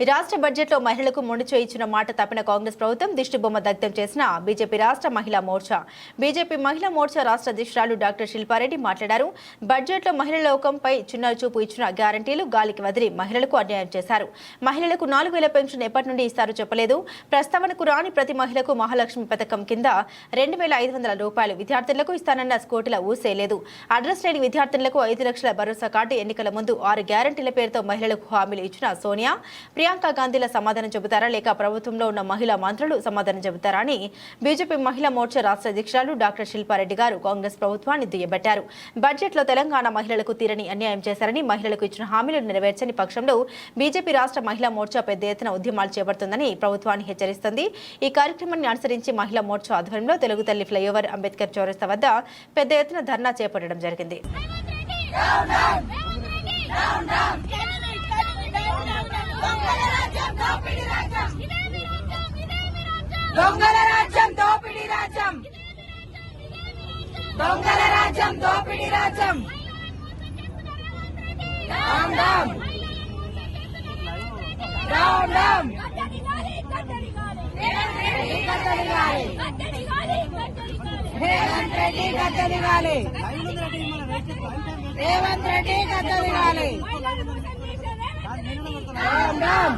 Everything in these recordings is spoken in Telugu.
రాష్ట్ర రాష్ట్ర బడ్జెట్లో మహిళలకు మొండి చేయించిన మాట తప్పిన కాంగ్రెస్ ప్రభుత్వం దిష్టిబొమ్మ దగ్ధం చేసిన బీజేపీ రాష్ట్ర మహిళా మోర్చా. బీజేపీ మహిళా మోర్చా రాష్ట్ర అధ్యక్షురాలు డాక్టర్ శిల్పారెడ్డి మాట్లాడారు. బడ్జెట్లో మహిళల లోకంపై చిన్న చూపు ఇచ్చిన గ్యారంటీలు గాలికి వదిలి మహిళలకు అన్యాయం చేశారు. మహిళలకు నాలుగు వేల పెన్షన్ ఎప్పటి నుండి ఇస్తారో చెప్పలేదు. ప్రస్తావనకు రాని ప్రతి మహిళకు మహాలక్ష్మి పథకం కింద రెండు వేల ఐదు వందల రూపాయలు విద్యార్థులకు ఇస్తానన్న స్కోటుల ఊసేయలేదు అడ్రస్ లేని విద్యార్థులకు ఐదు లక్షల భరోసా కార్డు ఎన్నికల ముందు ఆరు గ్యారంటీల పేరుతో మహిళలకు హామీలు ఇచ్చిన సోనియా. ప్రియాంక గాంధీల సమాధానం చెబుతారా? లేక ప్రభుత్వంలో ఉన్న మహిళా మంత్రులు సమాధానం చెబుతారా అని బీజేపీ మహిళా మోర్చా రాష్ట్ర అధ్యక్షురాలు డాక్టర్ శిల్పారెడ్డి గారు కాంగ్రెస్ ప్రభుత్వాన్ని దుయ్యబట్టారు. బడ్జెట్లో తెలంగాణ మహిళలకు తీరని అన్యాయం చేశారని మహిళలకు ఇచ్చిన హామీలు నెరవేర్చని పక్షంలో బీజేపీ రాష్ట్ర మహిళా మోర్చా పెద్ద ఎత్తున ఉద్యమాలు చేపడుతుందని ప్రభుత్వాన్ని హెచ్చరిస్తుంది. ఈ కార్యక్రమాన్ని అనుసరించి మహిళా మోర్చా ఆధ్వర్యంలో తెలుగు తల్లి ఫ్లైఓవర్ అంబేద్కర్ చౌరస్తా వద్ద పెద్ద ఎత్తున ధర్నా చేపట్టడం జరిగింది. దొంగల రాజ్యం దోపిడీ రాజ్యం దొంగల రాజ్యం దోపిడీ రాజ్యం రామ్ రామ్ రామ్ రామ్ రేవంత్ రెడ్డి గద్దెదిగాలి రేవంత్ రెడ్డి గద్దెదిగాలి రామ్ రామ్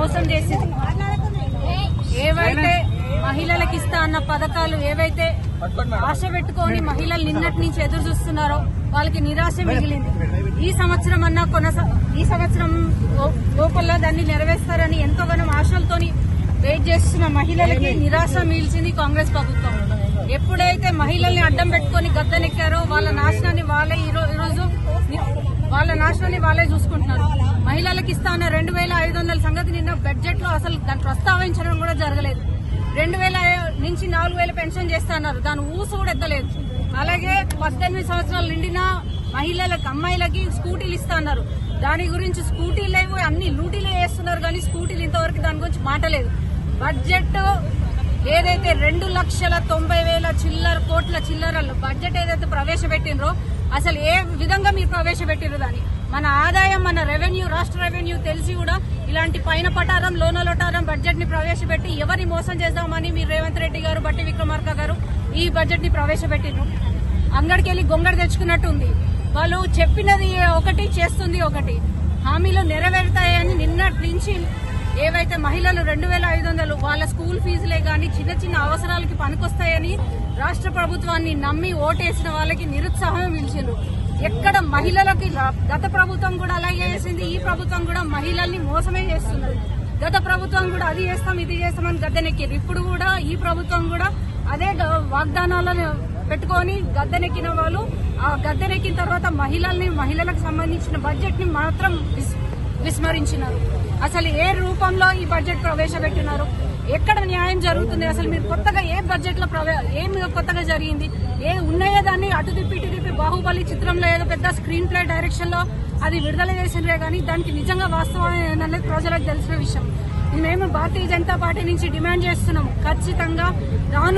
మోసం చేసింది. ఏవైతే మహిళలకు ఇస్తా అన్న పథకాలు ఏవైతే ఆశ పెట్టుకొని మహిళలు నిన్నటి నుంచి ఎదురు చూస్తున్నారో వాళ్ళకి నిరాశ మిగిలింది. ఈ సంవత్సరం అన్నా కొనసా ఈ సంవత్సరం లో- లోపల దాన్ని నెరవేర్స్తారని ఎంతోగానో ఆశలతోని వెయిట్ చేస్తున్న మహిళలకి నిరాశ మిగిల్చింది కాంగ్రెస్ ప్రభుత్వం. ఎప్పుడైతే మహిళల్ని అడ్డం పెట్టుకొని గద్దెనెక్కారో వాళ్ళ నాశనాన్ని వాళ్ళే ఈరోజు వాళ్ళ నాశనాన్ని వాళ్ళే చూసుకుంటున్నారు. మహిళలకు ఇస్తా అన్న రెండు వేల ఐదు వందల సంగతి నిన్న బడ్జెట్లో అసలు దాన్ని ప్రస్తావించడం కూడా జరగలేదు. రెండు వేల నుంచి నాలుగు వేల పెన్షన్ చేస్తా అన్నారు. దాని ఊసు కూడా ఎత్తలేదు. అలాగే పద్దెనిమిది సంవత్సరాలు నిండిన మహిళలకు అమ్మాయిలకి స్కూటీలు ఇస్తా అన్నారు. దాని గురించి స్కూటీలు లేవు అన్ని లూటీలే వేస్తున్నారు కానీ స్కూటీలు ఇంతవరకు దాని గురించి మాటలేదు. బడ్జెట్ ఏదైతే రెండు లక్షల తొంభై వేల చిల్లర చిల్లరలు బడ్జెట్ ఏదైతే ప్రవేశపెట్టినరో అసలు ఏ విధంగా మీరు ప్రవేశపెట్టిరు దాన్ని. మన ఆదాయం మన రెవెన్యూ రాష్ట్ర రెవెన్యూ తెలిసి కూడా ఇలాంటి పైన పటారం లోన లొటారం బడ్జెట్ని ప్రవేశపెట్టి ఎవరిని మోసం చేద్దామని మీరు రేవంత్ రెడ్డి గారు బట్టి విక్రమార్క గారు ఈ బడ్జెట్ని ప్రవేశపెట్టిరు అంగడికి వెళ్ళి గొంగడి తెచ్చుకున్నట్టు ఉంది. వాళ్ళు చెప్పినది ఒకటి చేస్తుంది ఒకటి. హామీలు నెరవేరుతాయని నిన్నటి నుంచి ఏవైతే మహిళలు రెండు వేల ఐదు వందలు వాళ్ళ స్కూల్ ఫీజులే గాని చిన్న చిన్న అవసరాలకి పనికొస్తాయని రాష్ట్ర ప్రభుత్వాన్ని నమ్మి ఓటేసిన వాళ్ళకి నిరుత్సాహం పిలిచిండ్రు ఎక్కడ మహిళలకి గత ప్రభుత్వం కూడా అలాగే చేసింది ఈ ప్రభుత్వం కూడా మహిళల్ని మోసమే చేస్తున్నది. గత ప్రభుత్వం కూడా అది చేస్తాం ఇది చేస్తామని గద్దెనెక్కిరు ఇప్పుడు కూడా ఈ ప్రభుత్వం కూడా అదే వాగ్దానాలను పెట్టుకొని గద్దెనెక్కిన వాళ్ళు ఆ గద్దెనెక్కిన తర్వాత మహిళల్ని మహిళలకు సంబంధించిన బడ్జెట్ని మాత్రం విస్- విస్మరించినారు. అసలు ఏ రూపంలో ఈ బడ్జెట్ ప్రవేశపెట్టినారు? ఎక్కడ న్యాయం జరుగుతుంది? అసలు మీరు కొత్తగా ఏ బడ్జెట్లో ప్రవే- ఏం కొత్తగా జరిగింది? ఏ ఉన్నాయో దాన్ని అటు తిప్పి ఇటు తిప్పి బాహుబలి చిత్రంలో ఏదో పెద్ద స్క్రీన్ ప్లే డైరెక్షన్లో అది విడుదల చేసినరే కానీ దానికి నిజంగా వాస్తవం అనేది ప్రజలకు తెలిసిన విషయం. మేము భారతీయ జనతా పార్టీ నుంచి డిమాండ్ చేస్తున్నాము. ఖచ్చితంగా రాను